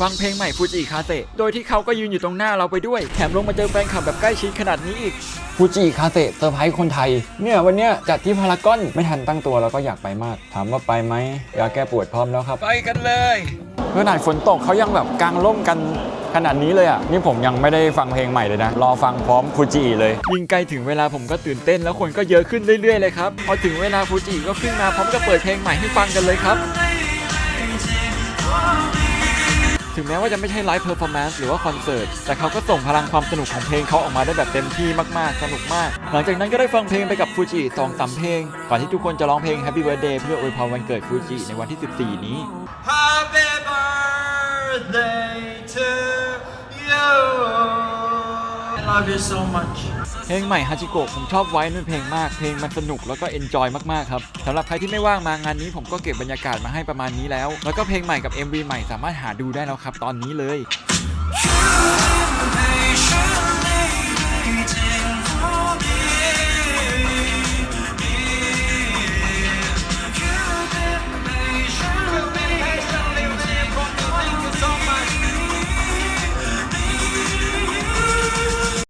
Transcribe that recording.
ฟังเพลงใหม่ฟูจิคาเตะโดยที่เขาก็ยืนอยู่ตรงหน้าเราไปด้วย แถมลงมาเจอแฟนคลับแบบใกล้ชิดขนาดนี้อีกฟูจิคาเตะเซอร์ไพรส์คนไทย เนี่ยวันเนี้ยจัดที่พารากอนไม่ทันตั้งตัวแล้วก็อยากไปมาก ถามว่าไปไหมยาแก้ปวดพร้อมแล้วครับ ไปกันเลยขนาดฝนตกเขายังแบบกางร่มกันขนาดนี้เลยอะ นี่ผมยังไม่ได้ฟังเพลงใหม่เลยนะ รอฟังพร้อมฟูจิเลย ยิ่งใกล้ถึงเวลาผมก็ตื่นเต้นแล้วคนก็เยอะขึ้นเรื่อยๆเลยครับพอถึงเวลาฟูจิก็ขึ้นมาพร้อมกับเปิดเพลงใหม่ให้ฟังกันเลยครับ ถึงแม้ว่าจะไม่ใช่ไลฟ์เพอร์ฟอร์แมนซ์หรือว่าคอนเสิร์ต แต่เขาก็ส่งพลังความสนุกของเพลงเขาออกมาได้แบบเต็มที่มากๆ สนุกมาก หลังจากนั้นก็ได้ฟังเพลงไปกับฟูจิสองสามเพลง ก่อนที่ทุกคนจะร้องเพลง Happy Birthday เพื่ออวยพรวันเกิดฟูจิในวันที่ 14 นี้ Happy birthday to you. Love you so much. เพลงใหม่ฮาจิโกะผมชอบไว้นั่นเพลงมาก เพลงมันสนุกแล้วก็เอนจอยมากๆครับสำหรับใครที่ไม่ว่างมางานนี้ผมก็เก็บบรรยากาศมาให้ประมาณนี้แล้ว แล้วก็เพลงใหม่กับ MV ใหม่สามารถหาดูได้แล้วครับตอนนี้เลย